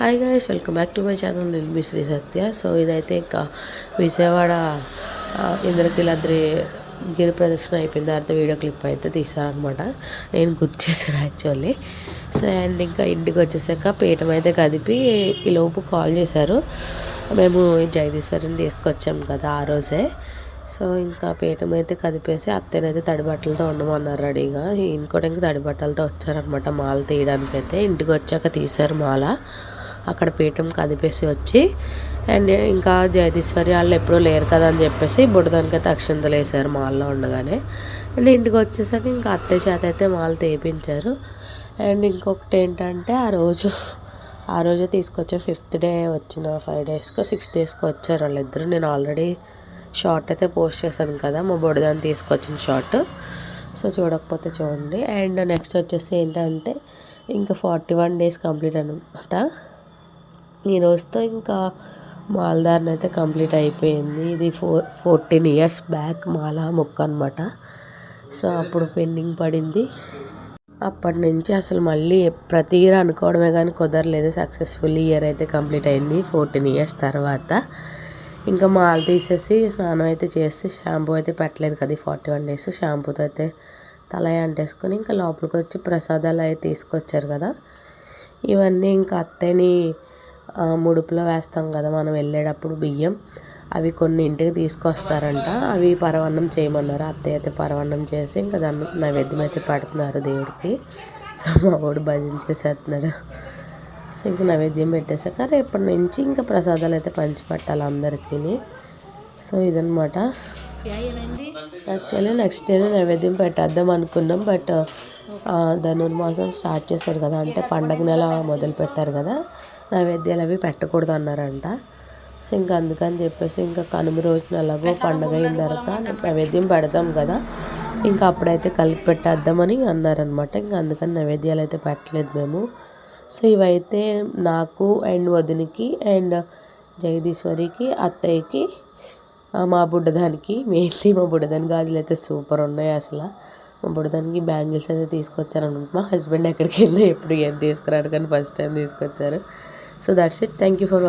Hi guys welcome back to my channel నేను మీ శ్రీ సత్య. So ఇదైతే ఇంకా విజయవాడ ఇంద్రకీలాద్రి గిరి ప్రదక్షిణ అయిపోయిన తర్వాత వీడియో క్లిప్ అయితే తీసారనమాట నేను గుర్తు చేశాను యాక్చువల్లీ సో అండ్ ఇంకా ఇంటికి వచ్చేసాక పీఠం అయితే కదిపి ఈ లోపు కాల్ చేశారు. మేము జగదీశ్వరిని తీసుకొచ్చాం కదా ఆ రోజే. సో ఇంకా పీఠం అయితే కదిపేసి అత్తనైతే తడి బట్టలతో ఉండమన్నారు రెడీగా. ఈయన కూడా ఇంకా తడి బట్టలతో వచ్చారనమాట మాల తీయడానికి అయితే ఇంటికి వచ్చాక తీశారు మాల. అక్కడ పీఠం కదిపేసి వచ్చి అండ్ ఇంకా జగదీశ్వరి వాళ్ళు ఎప్పుడూ లేరు కదా అని చెప్పేసి బుడదానికైతే అక్షంతలు వేసారు మాల్లో ఉండగానే. అండ్ ఇంటికి వచ్చేసాక ఇంకా అత్తయ్య చేత అయితే మాల తేపించారు అండ్ ఇంకొకటి ఏంటంటే ఆ రోజు ఆ రోజు తీసుకొచ్చే ఫిఫ్త్ డే వచ్చిన ఫైవ్ డేస్కో సిక్స్ డేస్కో వచ్చారు వాళ్ళిద్దరు. నేను ఆల్రెడీ షార్ట్ అయితే పోస్ట్ చేశాను కదా మా బొడదాన్ని తీసుకొచ్చిన షార్ట్. సో చూడకపోతే చూడండి. అండ్ నెక్స్ట్ వచ్చేసి ఏంటంటే ఇంకా ఫార్టీ వన్ డేస్ కంప్లీట్ అనమాట ఈ రోజుతో ఇంకా మాల్దార్ని అయితే కంప్లీట్ అయిపోయింది. ఇది ఫోర్ ఫోర్టీన్ ఇయర్స్ బ్యాక్ మాల మొక్క అనమాట సో అప్పుడు పెండింగ్ పడింది. అప్పటి నుంచి అసలు మళ్ళీ ప్రతి ఇయర్ అనుకోవడమే కానీ కుదరలేదు. సక్సెస్ఫుల్ ఇయర్ అయితే కంప్లీట్ అయింది ఫోర్టీన్ ఇయర్స్ తర్వాత. ఇంకా మాల తీసేసి స్నానం అయితే చేసి షాంపూ అయితే పెట్టలేదు కదా ఫార్టీ వన్ డేస్. షాంపూతో అయితే తల అంటేసుకొని ఇంకా లోపలికి వచ్చి ప్రసాదాలు అయితే తీసుకొచ్చారు కదా. ఇవన్నీ ఇంకా అత్తని ముడుపులో వేస్తాం కదా మనం వెళ్ళేటప్పుడు బియ్యం. అవి కొన్ని ఇంటికి తీసుకొస్తారంట. అవి పరవన్నం చేయమన్నారు. అత్తయ్య అయితే పరవన్నం చేసి ఇంకా దాన్ని నైవేద్యం అయితే పెడుతున్నారు దేవుడికి. సో మా వాడు భజన చేసేస్తున్నాడు. సో ఇంకా నైవేద్యం పెట్టేశాక రేపటి నుంచి ఇంకా ప్రసాదాలు అయితే పంచిపెట్టాలి అందరికీ సో ఇదనమాట యాక్చువల్లీ నెక్స్ట్ డే నైవేద్యం పెట్టేద్దాం అనుకున్నాం బట్ ధనుర్మాసం స్టార్ట్ చేశారు కదా అంటే పండగ నెల మొదలు పెట్టారు కదా నైవేద్యాలు అవి పెట్టకూడదు అన్నారంట. సో ఇంకా అందుకని చెప్పేసి ఇంకా కనుమ రోజున ఎలాగో పండగ అయిన తర్వాత నైవేద్యం పెడతాం కదా ఇంకా అప్పుడైతే కలిపి పెట్టేద్దామని అన్నారనమాట ఇంకా అందుకని నైవేద్యాలు అయితే పెట్టలేదు మేము. సో ఇవైతే నాకు అండ్ వదినికి అండ్ జగదీశ్వరికి అత్తయ్యకి మా బుడ్డదానికి మెయిన్లీ మా బుడ్డదాని గాజులు అయితే సూపర్ ఉన్నాయి అసలు. మా బుడ్డదానికి బ్యాంగిల్స్ అయితే తీసుకొచ్చారు అనమాట మా హస్బెండ్ ఎక్కడికి వెళ్ళి ఎప్పుడు ఏం తీసుకురాడు కానీ ఫస్ట్ టైం తీసుకొచ్చారు. So that's it thank you for